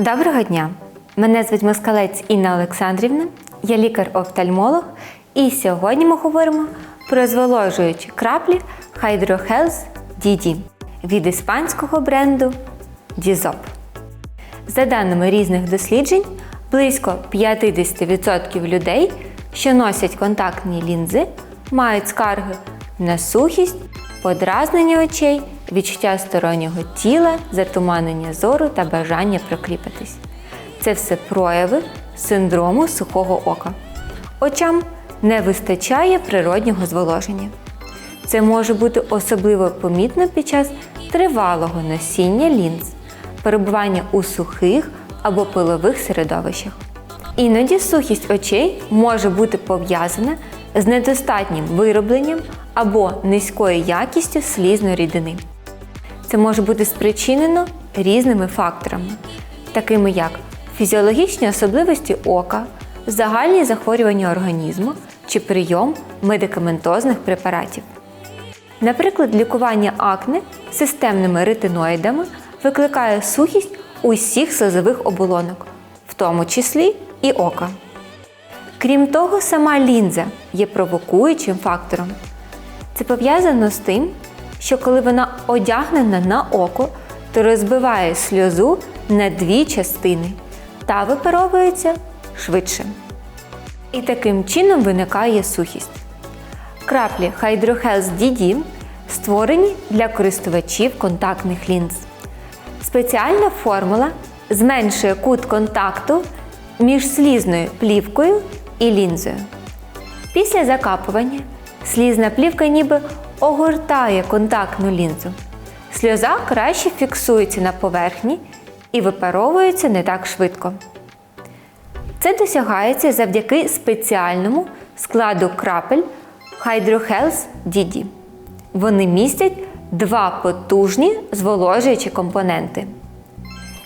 Доброго дня! Мене звуть Москалець Інна Олександрівна, я лікар-офтальмолог, і сьогодні ми говоримо про зволожуючі краплі Hydro Health DD від іспанського бренду Dizop. За даними різних досліджень, близько 50% людей, що носять контактні лінзи, мають скарги на сухість, подразнення очей, відчуття стороннього тіла, затуманення зору та бажання прокліпатись. Це все прояви синдрому сухого ока. Очам не вистачає природнього зволоження. Це може бути особливо помітно під час тривалого носіння лінз, перебування у сухих або пилових середовищах. Іноді сухість очей може бути пов'язана з недостатнім виробленням або низькою якістю слізної рідини. Це може бути спричинено різними факторами, такими як фізіологічні особливості ока, загальні захворювання організму чи прийом медикаментозних препаратів. Наприклад, лікування акне системними ретиноїдами викликає сухість усіх слизових оболонок, в тому числі і ока. Крім того, сама лінза є провокуючим фактором. Це пов'язано з тим, що коли вона одягнена на око, то розбиває сльозу на дві частини та випаровується швидше. І таким чином виникає сухість. Краплі Hydro Health DD створені для користувачів контактних лінз. Спеціальна формула зменшує кут контакту між слізною плівкою і лінзою. Після закапування слізна плівка ніби огортає контактну лінзу. Сльоза краще фіксується на поверхні і випаровується не так швидко. Це досягається завдяки спеціальному складу крапель Hydro Health DD. Вони містять два потужні зволожуючі компоненти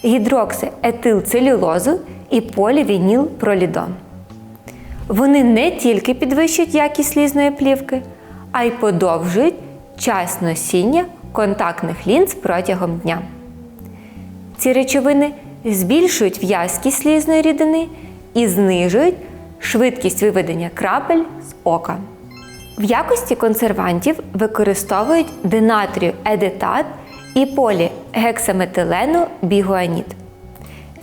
гідроксиетилцелюлозу і полівінілпролідон. Вони не тільки підвищують якість слізної плівки, а й подовжують час носіння контактних лінз протягом дня. Ці речовини збільшують в'язкість слізної рідини і знижують швидкість виведення крапель з ока. В якості консервантів використовують динатрію едитат і полігексаметилену бігуаніт.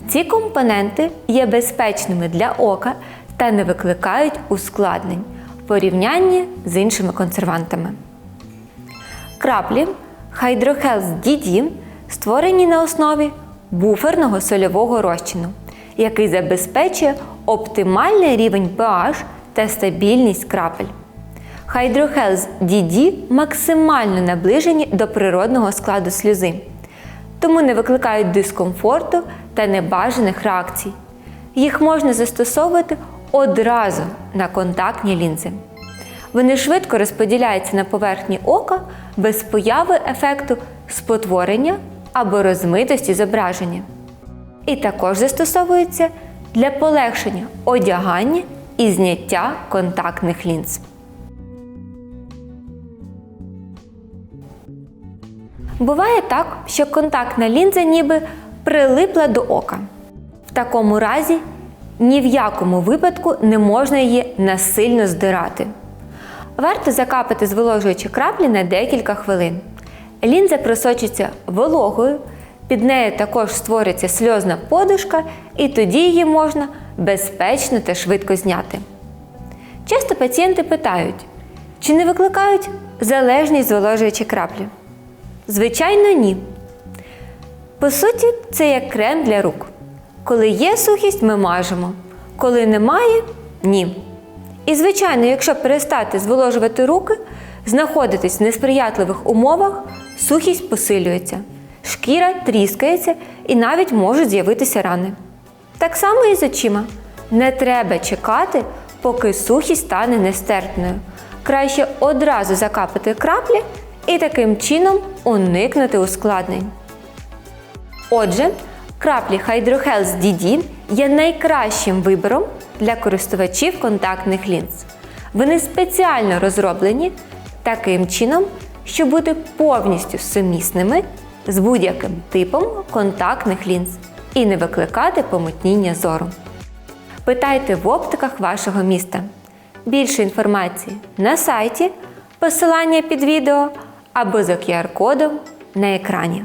Ці компоненти є безпечними для ока та не викликають ускладнень порівнянні з іншими консервантами. Краплі Hydrohealth DD створені на основі буферного сольового розчину, який забезпечує оптимальний рівень pH та стабільність крапель. Hydrohealth DD максимально наближені до природного складу сльози, тому не викликають дискомфорту та небажаних реакцій. Їх можна застосовувати одразу на контактні лінзи. Вони швидко розподіляються на поверхні ока без появи ефекту спотворення або розмитості зображення. І також застосовуються для полегшення одягання і зняття контактних лінз. Буває так, що контактна лінза ніби прилипла до ока. В такому разі ні в якому випадку не можна її насильно здирати. Варто закапати зволожуючі краплі на декілька хвилин. Лінза просочиться вологою, під нею також створиться сльозна подушка, і тоді її можна безпечно та швидко зняти. Часто пацієнти питають, чи не викликають залежність зволожуючі краплі. Звичайно, ні. По суті, це як крем для рук. Коли є сухість, ми мажемо. Коли немає ні. І, звичайно, якщо перестати зволожувати руки, знаходитись в несприятливих умовах, сухість посилюється, шкіра тріскається і навіть можуть з'явитися рани. Так само і з очима. Не треба чекати, поки сухість стане нестерпною. Краще одразу закапати краплі і таким чином уникнути ускладнень. Отже, краплі Hydro Health DD є найкращим вибором для користувачів контактних лінз. Вони спеціально розроблені таким чином, щоб бути повністю сумісними з будь-яким типом контактних лінз. і не викликати помутніння зору. Питайте в оптиках вашого міста. Більше інформації на сайті, посилання під відео або за QR-кодом на екрані.